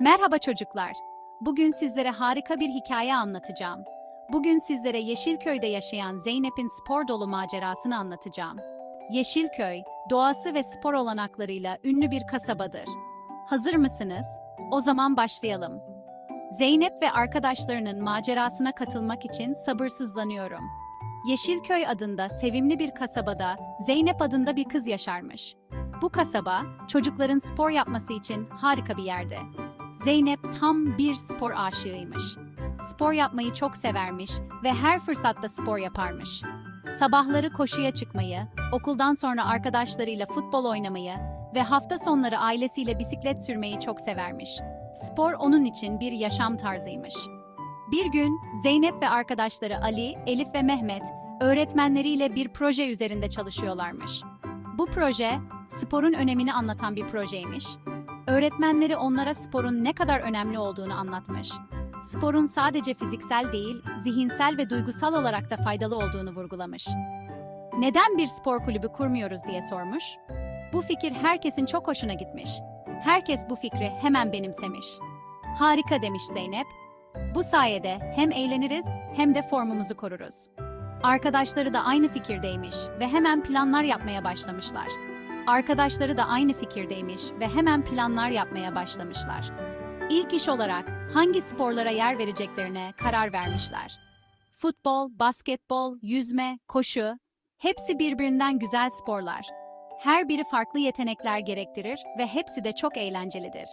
Merhaba çocuklar. Bugün sizlere harika bir hikaye anlatacağım. Bugün sizlere Yeşilköy'de yaşayan Zeynep'in spor dolu macerasını anlatacağım. Yeşilköy, doğası ve spor olanaklarıyla ünlü bir kasabadır. Hazır mısınız? O zaman başlayalım. Zeynep ve arkadaşlarının macerasına katılmak için sabırsızlanıyorum. Yeşilköy adında sevimli bir kasabada Zeynep adında bir kız yaşarmış. Bu kasaba, çocukların spor yapması için harika bir yerde. Zeynep tam bir spor aşığıymış. Spor yapmayı çok severmiş ve her fırsatta spor yaparmış. Sabahları koşuya çıkmayı, okuldan sonra arkadaşlarıyla futbol oynamayı ve hafta sonları ailesiyle bisiklet sürmeyi çok severmiş. Spor onun için bir yaşam tarzıymış. Bir gün Zeynep ve arkadaşları Ali, Elif ve Mehmet öğretmenleriyle bir proje üzerinde çalışıyorlarmış. Bu proje sporun önemini anlatan bir projeymiş. Öğretmenleri onlara sporun ne kadar önemli olduğunu anlatmış. Sporun sadece fiziksel değil, zihinsel ve duygusal olarak da faydalı olduğunu vurgulamış. Neden bir spor kulübü kurmuyoruz diye sormuş. Bu fikir herkesin çok hoşuna gitmiş. Herkes bu fikri hemen benimsemiş. Harika demiş Zeynep. Bu sayede hem eğleniriz hem de formumuzu koruruz. Arkadaşları da aynı fikirdeymiş ve hemen planlar yapmaya başlamışlar. Arkadaşları da aynı fikirdeymiş ve hemen planlar yapmaya başlamışlar. İlk iş olarak hangi sporlara yer vereceklerine karar vermişler. Futbol, basketbol, yüzme, koşu, hepsi birbirinden güzel sporlar. Her biri farklı yetenekler gerektirir ve hepsi de çok eğlencelidir.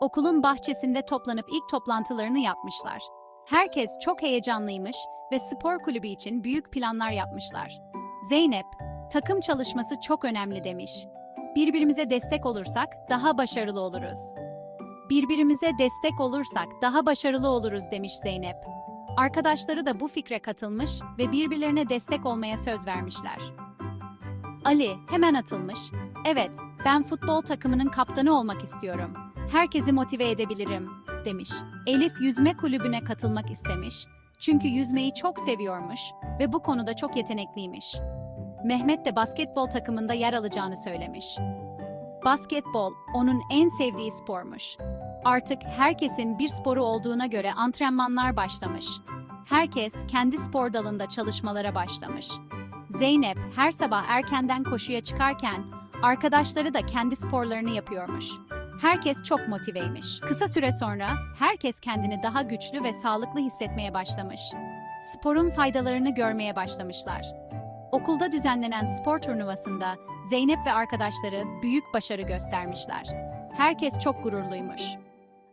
Okulun bahçesinde toplanıp ilk toplantılarını yapmışlar. Herkes çok heyecanlıymış ve spor kulübü için büyük planlar yapmışlar. Zeynep, takım çalışması çok önemli demiş. Birbirimize destek olursak daha başarılı oluruz. Birbirimize destek olursak daha başarılı oluruz demiş Zeynep. Arkadaşları da bu fikre katılmış ve birbirlerine destek olmaya söz vermişler. Ali hemen atılmış. Evet, ben futbol takımının kaptanı olmak istiyorum. Herkesi motive edebilirim, demiş. Elif yüzme kulübüne katılmak istemiş. Çünkü yüzmeyi çok seviyormuş ve bu konuda çok yetenekliymiş. Mehmet de basketbol takımında yer alacağını söylemiş. Basketbol onun en sevdiği spormuş. Artık herkesin bir sporu olduğuna göre antrenmanlar başlamış. Herkes kendi spor dalında çalışmalara başlamış. Zeynep her sabah erkenden koşuya çıkarken arkadaşları da kendi sporlarını yapıyormuş. Herkes çok motiveymiş. Kısa süre sonra herkes kendini daha güçlü ve sağlıklı hissetmeye başlamış. Sporun faydalarını görmeye başlamışlar. Okulda düzenlenen spor turnuvasında Zeynep ve arkadaşları büyük başarı göstermişler. Herkes çok gururluymuş.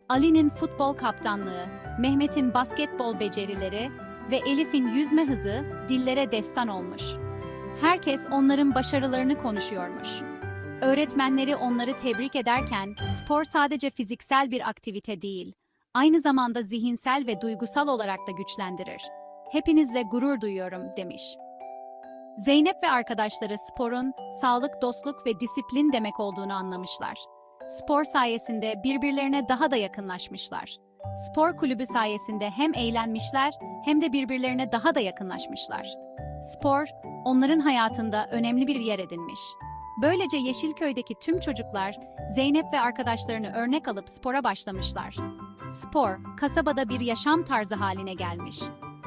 Ali'nin futbol kaptanlığı, Mehmet'in basketbol becerileri ve Elif'in yüzme hızı dillere destan olmuş. Herkes onların başarılarını konuşuyormuş. Öğretmenleri onları tebrik ederken spor sadece fiziksel bir aktivite değil, aynı zamanda zihinsel ve duygusal olarak da güçlendirir. Hepinizle gurur duyuyorum demiş. Zeynep ve arkadaşları sporun sağlık, dostluk ve disiplin demek olduğunu anlamışlar. Spor sayesinde birbirlerine daha da yakınlaşmışlar. Spor kulübü sayesinde hem eğlenmişler hem de birbirlerine daha da yakınlaşmışlar. Spor, onların hayatında önemli bir yer edinmiş. Böylece Yeşilköy'deki tüm çocuklar Zeynep ve arkadaşlarını örnek alıp spora başlamışlar. Spor, kasabada bir yaşam tarzı haline gelmiş.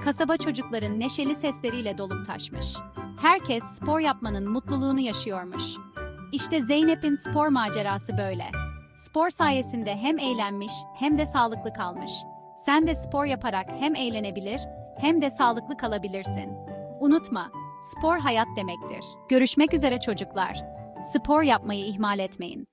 Kasaba çocukların neşeli sesleriyle dolup taşmış. Herkes spor yapmanın mutluluğunu yaşıyormuş. İşte Zeynep'in spor macerası böyle. Spor sayesinde hem eğlenmiş hem de sağlıklı kalmış. Sen de spor yaparak hem eğlenebilir hem de sağlıklı kalabilirsin. Unutma, spor hayat demektir. Görüşmek üzere çocuklar. Spor yapmayı ihmal etmeyin.